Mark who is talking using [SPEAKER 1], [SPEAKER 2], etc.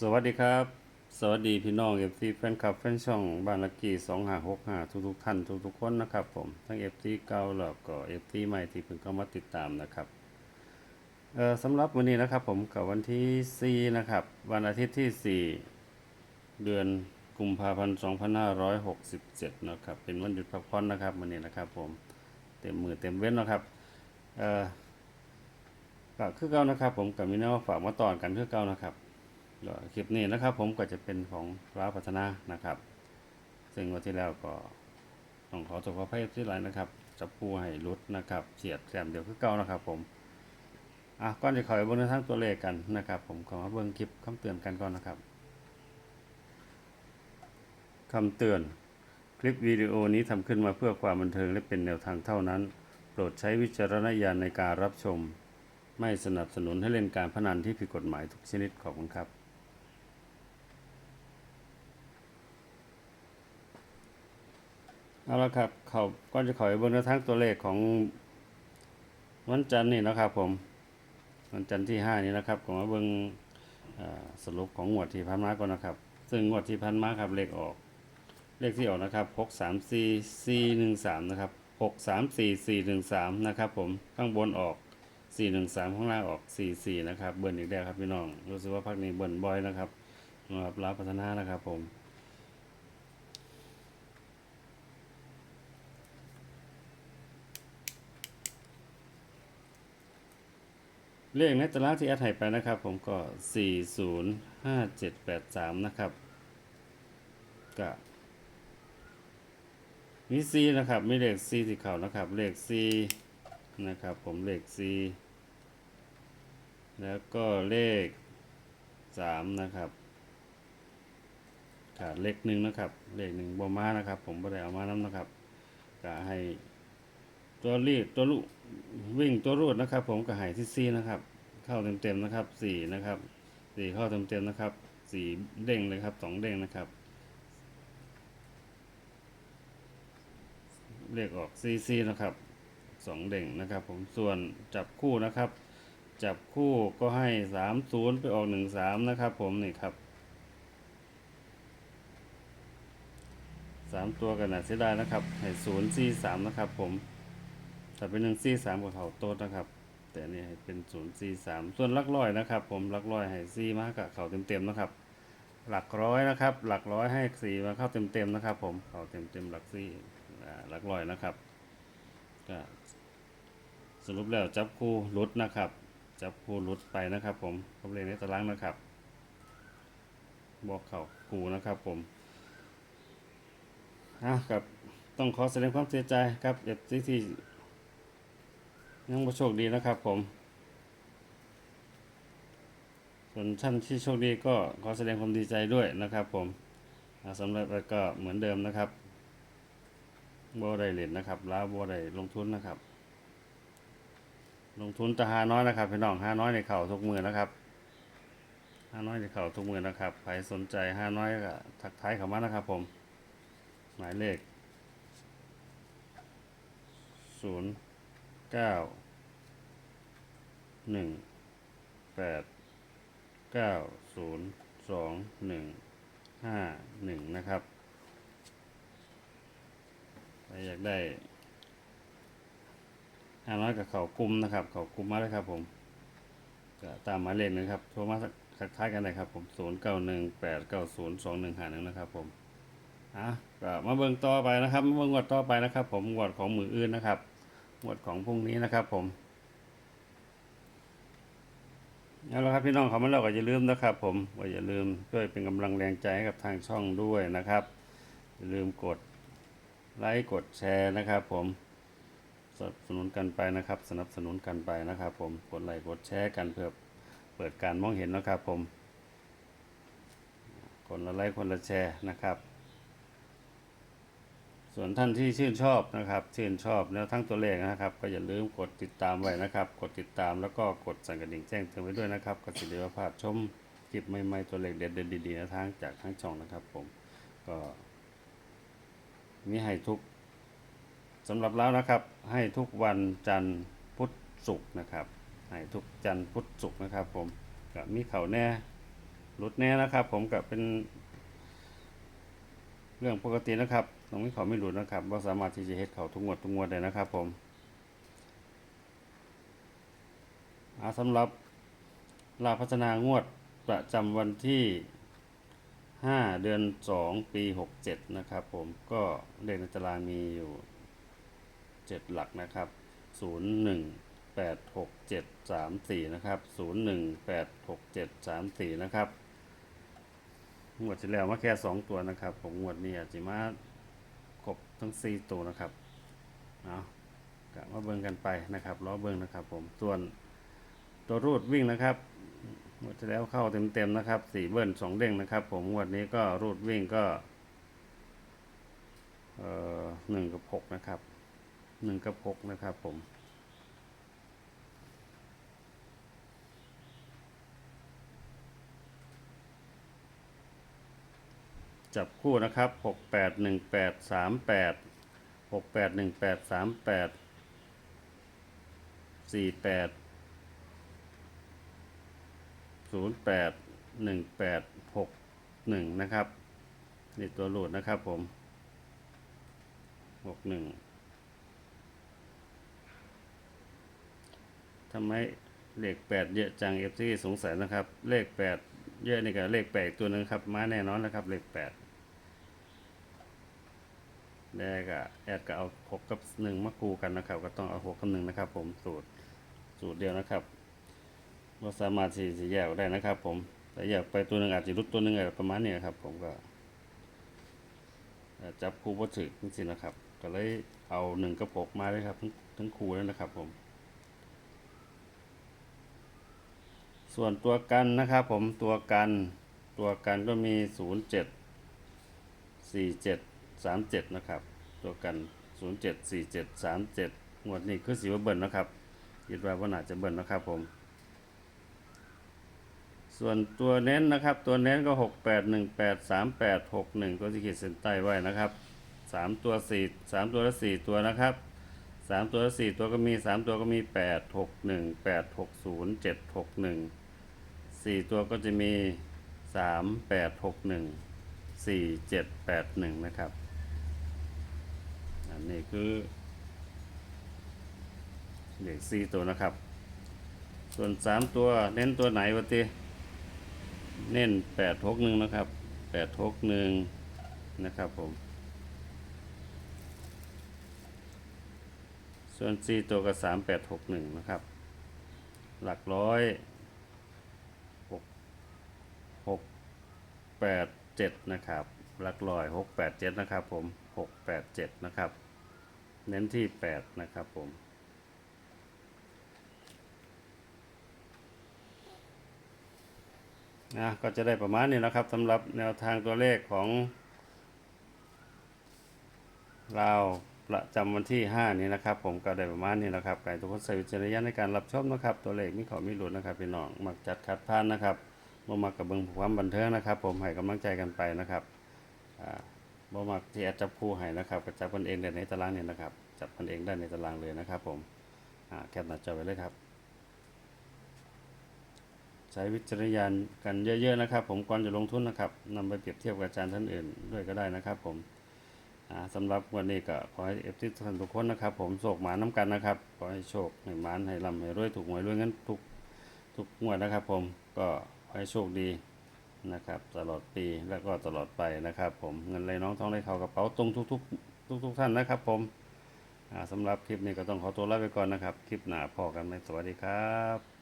[SPEAKER 1] สวัสดีครับ สวัสดีพี่น้องเอฟซีแฟนคลับแฟนช่องบ้านลักกี้สองห้าหกห้าทุกทุกท่านทุกทุกคนนะครับ ผมทั้งเอฟซีเก่าแล้วก็เอฟซีใหม่ที่เพิ่งเข้ามาติดตามนะครับเอ่อสำหรับวันนี้นะครับผมกับวันที่4นะครับ วันอาทิตย์ที่4เดือนกุมภาพันธ์2567นะครับ เป็นวันหยุดพักผ่อนนะครับวันนี้นะครับ ผมเต็มมือเต็มเว้นนะครับเอ่อก็คือเก่านะครับ ผมกับมีแนวฝากมาตอนกันคือเก่านะครับ คลิปนี้นะครับ ผมก็จะเป็นของร้านพัฒนานะครับ ซึ่งวันที่แล้วก็ต้องขอตัวขออภัยที่หลายนะครับจับปูให้รุดนะครับเฉียดแซมเดียวคือเก่านะครับ ผมอะก่อนจะเขอยเบิ้งในทั้งตัวเลขกันนะครับ ผมขอมาเบิ้งคลิปคำเตือนกันก่อนนะครับคำเตือนคลิปวิดีโอนี้ทำขึ้นมาเพื่อความบันเทิงและเป็นแนวทางเท่านั้น โปรดใช้วิจารณญาณในการรับชม ไม่สนับสนุนให้เล่นการพนันที่ผิดกฎหมายทุกชนิดขอบคุณครับ เอาละครับเขาก็จะขอให้เบิ่งแนวทางตัวเลขของวันจันทร์นี่นะครับผม วันจันทร์ที่ห้านี้นะครับผมมาเบิ่งสรุปของงวดที่ผ่านมาก่อนนะครับ ซึ่งงวดที่ผ่านมาครับเลขออก เลขที่ออกนะครับหกสามสี่สี่หนึ่งสามนะครับหกสามสี่สี่หนึ่งสามนะครับผมข้างบนออกสี่หนึ่งสามข้างล่างออกสี่สี่นะครับ เบิ้ลอีกแล้วครับพี่น้อง รู้สึกว่าพักนี้เบิ้ลบ่อยนะครับสำหรับรับพัฒนานะครับผม เลขในตารางที่แอดให้ไปนะครับ ผมก็ 405783 นะครับก็มี C นะครับ มีเลข C ที่เขานะครับ เลข C นะครับ ผมเลข C แล้วก็เลข 3 นะครับขาดเลขหนึ่งนะครับ เลขหนึ่งบ่มานะครับ ผมบ่ได้เอามานํนะครับก็ให้ ตัวรีดตัวลูกวิ่งตัวรูดนะครับ ผมก็ใหายที่สี่นะครับ เข้าเต็มๆนะครับสี่นะครับสี่เข้าเต็มๆนะครับสี่เด้งเลยครับสองเด้งนะครับเลขออกซีซีนะครับสองเด้งนะครับ ผมส่วนจับคู่นะครับ จับคู่ก็ให้สามศูนย์ไปออกหนึ่งสามนะครับ ผมนี่ครับสามตัวกันนะเสียดายนะครับ ให้ศูนย์ซีสามนะครับ ผม ถ้าเป็นหนึ่งซีสามกับเขาโต๊ดนะครับ แต่นี่ให้เป็นศูนย์ซีสามส่วนลักร้อยนะครับ ผมลักร้อยให้ซีมากับเขาเต็มๆนะครับ หลักร้อยนะครับ หลักร้อยให้สี่มาเข้าเต็มๆนะครับ ผมเขาเต็มๆหลักซีอ่หลักร้อยนะครับก็สรุปแล้วจับคู่ลุดนะครับ จับคู่ลุดไปนะครับ ผมเขาเรียนในตารางนะครับ บอกเขาคู่นะครับผมอะกับต้องขอแสดงความเสียใจครับเอฟซีที่ ยังบ่โชคดีนะครับผม ส่วนท่านที่โชคดีก็ขอแสดงความดีใจด้วยนะครับผมสำหรับก็เหมือนเดิมนะครับบ่ได้เล่นนะครับแล้วบ่ได้ลงทุนนะครับ ลงทุนแต่หาน้อยนะครับพี่น้องหาน้อยในเข่าทุกมือนะครับหาน้อยในเข่าทุกมือนะครับใครสนใจหาน้อยก็ทักทายเข้ามานะครับ ผม หมายเลขศูนย์ เก้าหนึ่งแปดเก้าศูนย์สองหนึ่งห้าหนึ่งนะครับใครอยากได้ห้าน้อยกับเขากลุ่มนะครับ เขากลุ่มมาเลยครับผมก็ตามมายเลขนะครับโทรมาสักท้ายกันเลยครับผมศูนย์เก้าหนึ่งแปดเก้าศูนย์สองหนึ่งห้าหนึ่งนะครับผมอะก็มาเบิ่งต่อไปนะครับ มาเบิ่งงวดต่อไปนะครับ ผมงวดของมืออื่นนะครับ งวดของพรุ่งนี้นะครับผมเอาละครับพี่น้องเขามาเราก็อย่าลืมนะครับ ผมว่าอย่าลืมช่วยเป็นกำลังแรงใจให้กับทางช่องด้วยนะครับ อย่าลืมกดไลค์กดแชร์นะครับ ผมสนับสนุนกันไปนะครับ สนับสนุนกันไปนะครับ ผมกดไลค์กดแชร์กันเพื่อเปิดการมองเห็นนะครับ ผมคนละไลค์คนละแชร์นะครับ ส่วนท่านที่ชื่นชอบนะครับ ชื่นชอบแนวทั้งตัวเลขนะครับ ก็อย่าลืมกดติดตามไว้นะครับ กดติดตามแล้วก็กดสั่นกระดิ่งแจ้งเตือนไว้ด้วยนะครับก็สิเดียวพลาดชมคลิปใหม่ๆตัวเลขเด็ดๆดีๆนะทางจากทั้งช่องนะครับ ผมก็มีให้ทุกสำหรับแล้วนะครับ ให้ทุกวันจันทร์พุธศุกร์นะครับให้ทุกจันทร์พุธศุกร์นะครับ ผมก็มีเข่าแน่หลุดแน่นะครับ ผมกับเป็นเรื่องปกตินะครับ ตรงนี้เขาไม่หลุดนะครับว่าสามารถที่จะเฮ็ดเขาทุกงวดทุกงวดได้นะครับผมอาสำหรับลาพัฒนางวดประจำวันที่ 5 เดือน 2 ปี 67 นะครับผมก็เลขในตารางมีอยู่ 7 หลักนะครับ 0 1 8 6 7 3 4 นะครับ 0 1 8 6 7 3 4 นะครับ งวดที่แล้วมาแค่ 2 ตัวนะครับ ผมงวดนี้อาจจะมา ทั้ง4ตัวนะครับเอากะมาเบิ่งกันไปนะครับล้อเบิ่งนะครับ ผมส่วนตัวรูดวิ่งนะครับงวดที่แล้วเข้าเต็มๆนะครับ4เบิ้ล2เด้งนะครับ ผมงวดนี้ก็รูดวิ่งก็เอ่อ1กับ6นะครับหนึ่งกับหกนะครับ ผม จับคู่นะครับหกแปดหนึ่งแปดสามแปดหกแปดหนึ่งแปดสามแปดสี่แปดศูนย์แปดหนึ่งแปดหกหนึ่งนะครับนี่ตัวโหลดนะครับผมหกหนึ่งทำไมเลขแปดเยอะจังเอฟซีสงสัยนะครับ เลขแปดเยอะนี่กับเลขแปดตัวนึงครับ มาแน่นอนนะครับ เลข แดกอะแอดก็เอาหกกับหนึ่งมาคูกันนะครับ ก็ต้องเอาหกกับหนึ่งนะครับ ผมสูตรสูตรเดียวนะครับเราสามารถที่จะแยกได้นะครับ ผมแต่แยกไปตัวหนึ่งอาจจะรุดตัวหนึ่งอะไรประมาณนี้ครับ ผมก็จับคู่วัตถุนี่สินะครับ ก็เลยเอาหนึ่งกับหกมาเลยครับ ทั้งทั้งคู่แล้วนะครับ ผม ส่วนตัวกันนะครับ ผมตัวกันตัวกันก็มี0 7 4 7 3 7 นะครับ ตัวกัน 0 7 4 7 3 7งวดนี้คือสีว่าเบิ้ลนะครับคิดว่าว่าน่าจะเบิ้ลนะครับผม ส่วนตัวเน้นนะครับ ตัวเน้นก็ 6 8 1 8 3 8 6 1ตัวที่ขีดเส้นใต้ไว้นะครับ 3 ตัว 4 3 ตัวละ 4 ตัวนะครับสามตัวละสี่ตัวก็มีสามตัวก็มีแปดหกหนึ่งแปดหกศูนย์เจ็ดหกหนึ่งสี่ตัวก็จะมีสามแปดหกหนึ่งสี่เจ็ดแปดหนึ่งนะครับ อันนี้คือเลขสี่ตัวนะครับ ส่วนสามตัวเน้นตัวไหนวะตีเน้นแปดหกหนึ่งนะครับแปดหกหนึ่งนะครับผม ส่วน4ตัวก็3 8 6 1นะครับ หลักร้อย6 6 8 7นะครับ หลักร้อย6 8 7นะครับผม6 8 7นะครับ เน้นที่ 8 นะครับผม นะก็จะได้ประมาณนี้นะครับสำหรับแนวทางตัวเลขของเราประจำวันที่ 5 นี้นะครับ ผมก็ได้ประมาณนี้นะครับไก่ทุกคนใส่วิจารณญาณในการรับชมนะครับ ตัวเลขมีขามีหลุดนะครับพี่น้องมักจัดคัดพานนะครับบ่มักกับเบิงความบันเทิงนะครับ ผมให้กำลังใจกันไปนะครับอ่า บ่มักที่แอดจับคู่ให้นะครับก็จับกันเองได้ในตารางเนี่ยนะครับ จับกันเองได้ในตารางเลยนะครับ ผมอ่าแคปหน้าจอไว้เลยครับ ใช้วิจารณญาณกันเยอะๆนะครับ ผมก่อนจะลงทุนนะครับนำไปเปรียบเทียบกับอาจารย์ท่านอื่นด้วยก็ได้นะครับ ผมอ่าสำหรับวันนี้ก็ขอให้เอฟซีทุกท่านทุกคนนะครับ ผมโชคหมาน้ำกันนะครับขอให้โชคให้หมานให้ร่ำให้รวยถูกหวยรวยเงินทุกทุกงวดนะครับ ผมก็ขอให้โชคดี นะครับ ตลอดปีแล้วก็ตลอดไปนะครับ ผมเงินไหลน้องท้องไหลเข้ากระเป๋าตรงทุกทุกทุกทุกท่านนะครับ ผมสำหรับคลิปนี้ก็ต้องขอตัวลาไปก่อนนะครับ คลิปหน้าพอกันไหมสวัสดีครับ